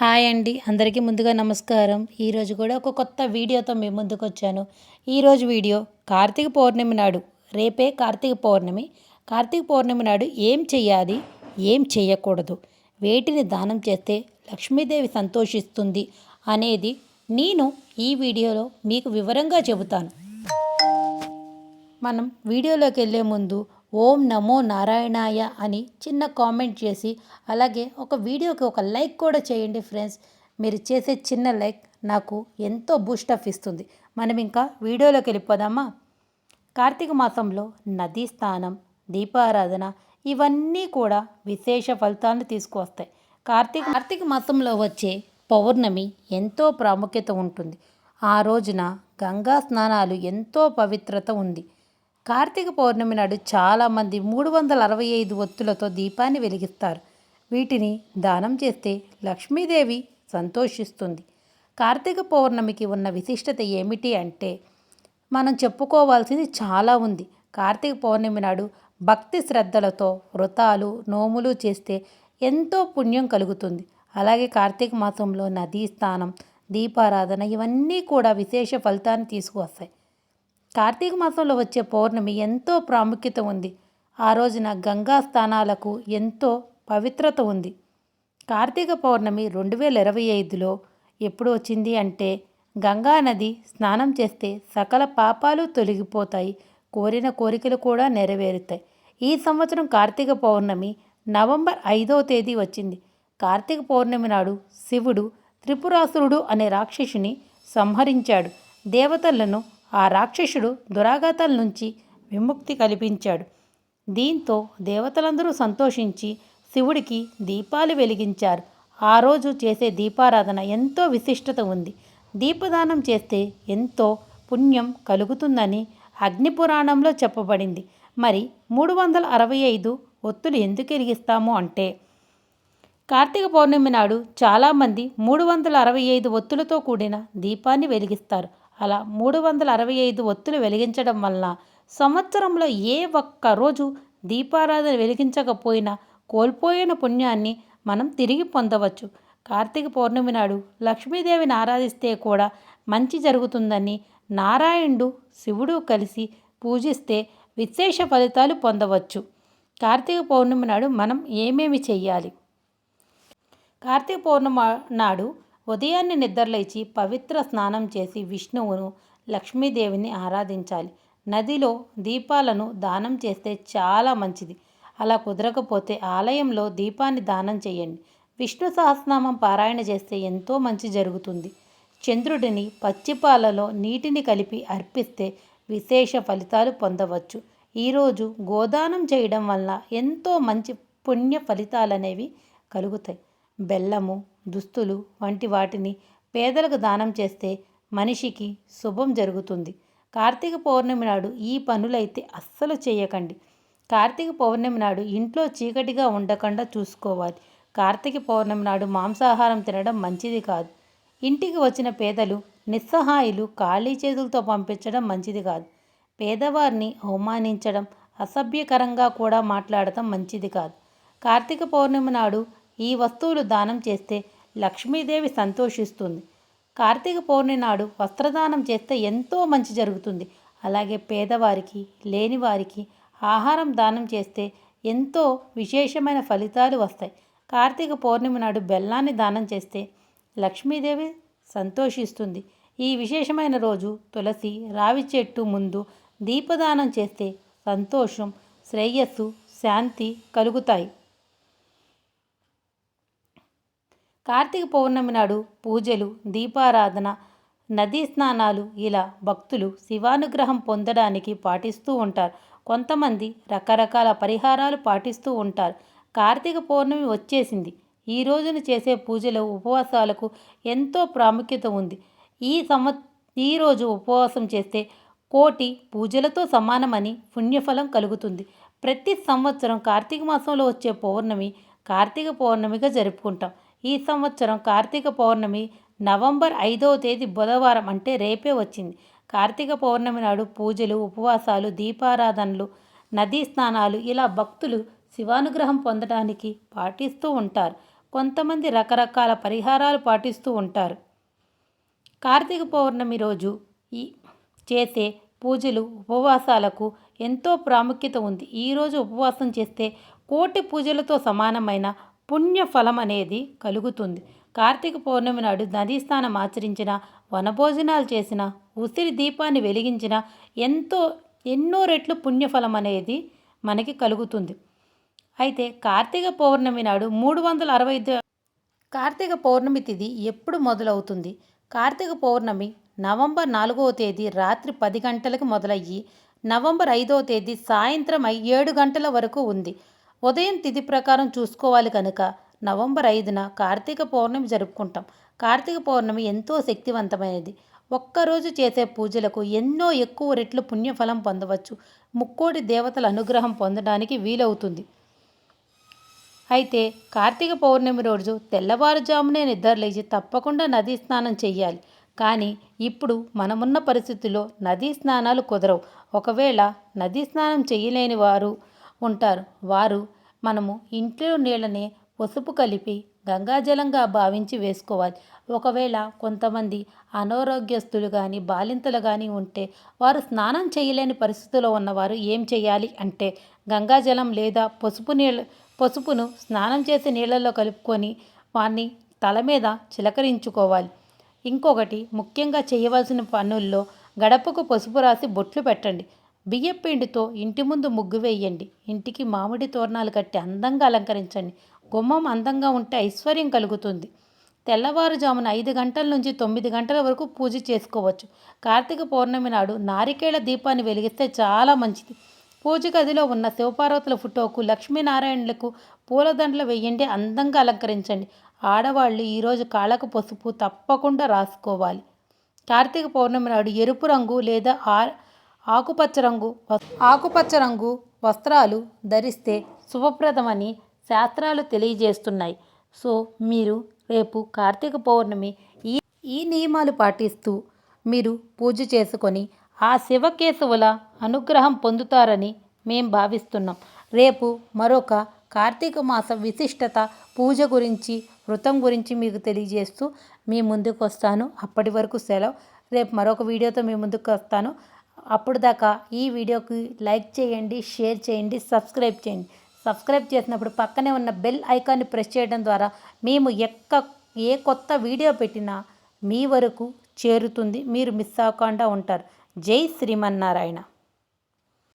Hi అండి. అందరికీ ముందుగా నమస్కారం. ఈరోజు కూడా ఒక కొత్త వీడియోతో మీ ముందుకు వచ్చాను. ఈరోజు వీడియో కార్తీక పౌర్ణమి నాడు రేపే కార్తీక పౌర్ణమి. కార్తీక పౌర్ణమి నాడు ఏం చేయాలి? ఏం చేయకూడదు? వేటిని దానం చేస్తే లక్ష్మీదేవి సంతోషిస్తుంది అనేది నేను ఈ వీడియోలో మీకు వివరంగా చెబుతాను. మనం వీడియోలోకి వెళ్ళే ముందు ఓం నమో నారాయణాయ అని చిన్న కామెంట్ చేసి అలాగే ఒక వీడియోకి ఒక లైక్ కూడా చేయండి ఫ్రెండ్స్. మీరు చేసే చిన్న లైక్ నాకు ఎంతో బూస్టప్ ఇస్తుంది. మనం ఇంకా వీడియోలోకి వెళ్ళిపోదామా? కార్తీక మాసంలో నదీ స్నానం దీపారాధన ఇవన్నీ కూడా విశేష ఫలితాలను తీసుకువస్తాయి. కార్తీక కార్తీక మాసంలో వచ్చే పౌర్ణమి ఎంతో ప్రాముఖ్యత ఉంటుంది. ఆ రోజున గంగా స్నానాలు ఎంతో పవిత్రత ఉంది. కార్తీక పౌర్ణమి నాడు చాలామంది మూడు వందల అరవై ఐదు ఒత్తులతో దీపాన్ని వెలిగిస్తారు. వీటిని దానం చేస్తే లక్ష్మీదేవి సంతోషిస్తుంది. కార్తీక పౌర్ణమికి ఉన్న విశిష్టత ఏమిటి అంటే మనం చెప్పుకోవాల్సింది చాలా ఉంది. కార్తీక పౌర్ణమి నాడు భక్తి శ్రద్ధలతో వ్రతాలు నోములు చేస్తే ఎంతో పుణ్యం కలుగుతుంది. అలాగే కార్తీక మాసంలో నదీ స్నానం దీపారాధన ఇవన్నీ కూడా విశేష ఫలితాన్ని తీసుకువస్తాయి. కార్తీక మాసంలో వచ్చే పౌర్ణమి ఎంతో ప్రాముఖ్యత ఉంది. ఆ రోజున గంగా స్థానాలకు ఎంతో పవిత్రత ఉంది. కార్తీక పౌర్ణమి రెండు వేల ఇరవై ఐదులో ఎప్పుడు వచ్చింది అంటే గంగా నది స్నానం చేస్తే సకల పాపాలు తొలగిపోతాయి. కోరిన కోరికలు కూడా నెరవేరుతాయి. ఈ సంవత్సరం కార్తీక పౌర్ణమి నవంబర్ ఐదవ తేదీ వచ్చింది. కార్తీక పౌర్ణమి నాడు శివుడు త్రిపురాసురుడు అనే రాక్షసుని సంహరించాడు. దేవతలను ఆ రాక్షసుడు దురాఘాతాల నుంచి విముక్తి కల్పించాడు. దీంతో దేవతలందరూ సంతోషించి శివుడికి దీపాలు వెలిగించారు. ఆ రోజు చేసే దీపారాధన ఎంతో విశిష్టత ఉంది. దీపదానం చేస్తే ఎంతో పుణ్యం కలుగుతుందని అగ్నిపురాణంలో చెప్పబడింది. మరి మూడు వందల అరవై ఐదు ఒత్తులు ఎందుకు ఎరిగిస్తాము అంటే? కార్తీక పౌర్ణమి నాడు చాలామంది మూడు వందల అరవై ఐదు ఒత్తులతో కూడిన దీపాన్ని వెలిగిస్తారు. అలా మూడు వందల అరవై ఐదు ఒత్తులు వెలిగించడం వలన సంవత్సరంలో ఏ ఒక్క రోజు దీపారాధన వెలిగించకపోయినా కోల్పోయిన పుణ్యాన్ని మనం తిరిగి పొందవచ్చు. కార్తీక పౌర్ణమి నాడు లక్ష్మీదేవిని ఆరాధిస్తే కూడా మంచి జరుగుతుందని నారాయణుడు శివుడు కలిసి పూజిస్తే విశేష ఫలితాలు పొందవచ్చు. కార్తీక పౌర్ణమి నాడు మనం ఏమేమి చెయ్యాలి? కార్తీక పౌర్ణమి నాడు ఉదయాన్నే నిద్రలేచి పవిత్ర స్నానం చేసి విష్ణువును లక్ష్మీదేవిని ఆరాధించాలి. నదిలో దీపాలను దానం చేస్తే చాలా మంచిది. అలా కుదరకపోతే ఆలయంలో దీపాన్ని దానం చేయండి. విష్ణు సహస్రనామం పారాయణ చేస్తే ఎంతో మంచి జరుగుతుంది. చంద్రుడిని పచ్చిపాలలో నీటిని కలిపి అర్పిస్తే విశేష ఫలితాలు పొందవచ్చు. ఈరోజు గోదానం చేయడం వల్ల ఎంతో మంచి పుణ్య ఫలితాలనేవి కలుగుతాయి. బెల్లము దుస్తులు వంటి వాటిని పేదలకు దానం చేస్తే మనిషికి శుభం జరుగుతుంది. కార్తీక పౌర్ణమి నాడు ఈ పనులైతే అస్సలు చేయకండి. కార్తీక పౌర్ణమి నాడు ఇంట్లో చీకటిగా ఉండకుండా చూసుకోవాలి. కార్తీక పౌర్ణమి నాడు మాంసాహారం తినడం మంచిది కాదు. ఇంటికి వచ్చిన పేదలు నిస్సహాయులు ఖాళీ చేతులతో పంపించడం మంచిది కాదు. పేదవారిని అవమానించడం అసభ్యకరంగా కూడా మాట్లాడటం మంచిది కాదు. కార్తీక పౌర్ణమి నాడు ఈ వస్తువులు దానం చేస్తే లక్ష్మీదేవి సంతోషిస్తుంది. కార్తీక పౌర్ణమి నాడు వస్త్రదానం చేస్తే ఎంతో మంచి జరుగుతుంది. అలాగే పేదవారికి లేనివారికి ఆహారం దానం చేస్తే ఎంతో విశేషమైన ఫలితాలు వస్తాయి. కార్తీక పౌర్ణమి నాడు బెల్లాన్ని దానం చేస్తే లక్ష్మీదేవి సంతోషిస్తుంది. ఈ విశేషమైన రోజు తులసి రావి చెట్టు ముందు దీపదానం చేస్తే సంతోషం శ్రేయస్సు శాంతి కలుగుతాయి. కార్తీక పౌర్ణమి నాడు పూజలు దీపారాధన నదీ స్నానాలు ఇలా భక్తులు శివానుగ్రహం పొందడానికి పాటిస్తూ ఉంటారు. కొంతమంది రకరకాల పరిహారాలు పాటిస్తూ ఉంటారు. కార్తీక పౌర్ణమి వచ్చేసింది. ఈ రోజున చేసే పూజలు ఉపవాసాలకు ఎంతో ప్రాముఖ్యత ఉంది. ఈ సంవ ఈరోజు ఉపవాసం చేస్తే కోటి పూజలతో సమానమని పుణ్యఫలం కలుగుతుంది. ప్రతి సంవత్సరం కార్తీక మాసంలో వచ్చే పౌర్ణమి కార్తీక పౌర్ణమిగా జరుపుకుంటాం. ఈ సంవత్సరం కార్తీక పౌర్ణమి నవంబర్ ఐదవ తేదీ బుధవారం అంటే రేపే వచ్చింది. కార్తీక పౌర్ణమి నాడు పూజలు ఉపవాసాలు దీపారాధనలు నదీ స్నానాలు ఇలా భక్తులు శివానుగ్రహం పొందడానికి పాటిస్తూ ఉంటారు. కొంతమంది రకరకాల పరిహారాలు పాటిస్తూ ఉంటారు. కార్తీక పౌర్ణమి రోజు ఈ చేసే పూజలు ఉపవాసాలకు ఎంతో ప్రాముఖ్యత ఉంది. ఈరోజు ఉపవాసం చేస్తే కోటి పూజలతో సమానమైన పుణ్యఫలం అనేది కలుగుతుంది. కార్తీక పౌర్ణమి నాడు నదీ స్నానం ఆచరించిన వనభోజనాలు చేసిన ఉసిరి దీపాన్ని వెలిగించిన ఎంతో ఎన్నో రెట్లు పుణ్యఫలం అనేది మనకి కలుగుతుంది. అయితే కార్తీక పౌర్ణమి నాడు మూడు వందల అరవై ఐదు కార్తీక పౌర్ణమి తిథి ఎప్పుడు మొదలవుతుంది? కార్తీక పౌర్ణమి నవంబర్ నాలుగవ తేదీ రాత్రి పది గంటలకు మొదలయ్యి నవంబర్ ఐదవ తేదీ సాయంత్రం ఐ- ఏడు గంటల వరకు ఉంది. ఉదయం తిథి ప్రకారం చూసుకోవాలి కనుక నవంబర్ ఐదున కార్తీక పౌర్ణమి జరుపుకుంటాం. కార్తీక పౌర్ణమి ఎంతో శక్తివంతమైనది. ఒక్కరోజు చేసే పూజలకు ఎన్నో ఎక్కువ రెట్లు పుణ్యఫలం పొందవచ్చు. ముక్కోటి దేవతల అనుగ్రహం పొందడానికి వీలవుతుంది. అయితే కార్తీక పౌర్ణమి రోజు తెల్లవారుజామునే నిద్రలేచి తప్పకుండా నదీ స్నానం చేయాలి కానీ ఇప్పుడు మనమున్న పరిస్థితుల్లో నదీ స్నానాలు కుదరవు. ఒకవేళ నదీ స్నానం చేయలేని వారు ఉంటారు. వారు మనము ఇంట్లో నీళ్ళని పసుపు కలిపి గంగాజలంగా భావించి వేసుకోవాలి. ఒకవేళ కొంతమంది అనారోగ్యస్తులు కానీ బాలింతలు కానీ ఉంటే వారు స్నానం చేయలేని పరిస్థితిలో ఉన్నవారు ఏం చేయాలి అంటే గంగాజలం లేదా పసుపు నీళ్ళ పసుపును స్నానం చేసే నీళ్ళల్లో కలుపుకొని వాన్ని తల మీద చిలకరించుకోవాలి. ఇంకొకటి ముఖ్యంగా చేయవలసిన పనుల్లో గడపకు పసుపు రాసి బొట్లు పెట్టండి. బియ్యపిండితో ఇంటి ముందు ముగ్గు వేయండి. ఇంటికి మామిడి తోరణాలు కట్టి అందంగా అలంకరించండి. గుమ్మం అందంగా ఉంటే ఐశ్వర్యం కలుగుతుంది. తెల్లవారుజామున ఐదు గంటల నుంచి తొమ్మిది గంటల వరకు పూజ చేసుకోవచ్చు. కార్తీక పౌర్ణమి నాడు నారికేళ దీపాన్ని వెలిగిస్తే చాలా మంచిది. పూజ గదిలో ఉన్న శివపార్వతుల ఫోటోకు లక్ష్మీనారాయణులకు పూలదండలు వేయండి అందంగా అలంకరించండి. ఆడవాళ్ళు ఈరోజు కాళ్ళకు పసుపు తప్పకుండా రాసుకోవాలి. కార్తీక పౌర్ణమి నాడు ఎరుపు రంగు లేదా ఆర్ ఆకుపచ్చ రంగు వస్- ఆకుపచ్చ రంగు వస్త్రాలు ధరిస్తే శుభప్రదమని శాస్త్రాలు తెలియజేస్తున్నాయి. సో మీరు రేపు కార్తీక పౌర్ణమి ఈ ఈ నియమాలు పాటిస్తూ మీరు పూజ చేసుకొని ఆ శివకేశవుల అనుగ్రహం పొందుతారని మేం భావిస్తున్నాం. రేపు మరొక కార్తీక మాస విశిష్టత పూజ గురించి వృతం గురించి మీకు తెలియజేస్తూ మీ ముందుకు వస్తాను అప్పటి వరకు సెలవు. రేపు మరొక వీడియోతో మీ ముందుకు వస్తాను అప్పుడు దాకా ఈ వీడియోకి లైక్ చేయండి షేర్ చేయండి సబ్స్క్రైబ్ చేయండి. సబ్స్క్రైబ్ చేసినప్పుడు పక్కనే ఉన్న బెల్ ఐకాన్ని ప్రెస్ చేయడం ద్వారా మేము ఎక్క ఏ కొత్త వీడియో పెట్టినా మీ వరకు చేరుతుంది మీరు మిస్ అవ్వకుండా ఉంటారు. జై శ్రీమన్నారాయణ.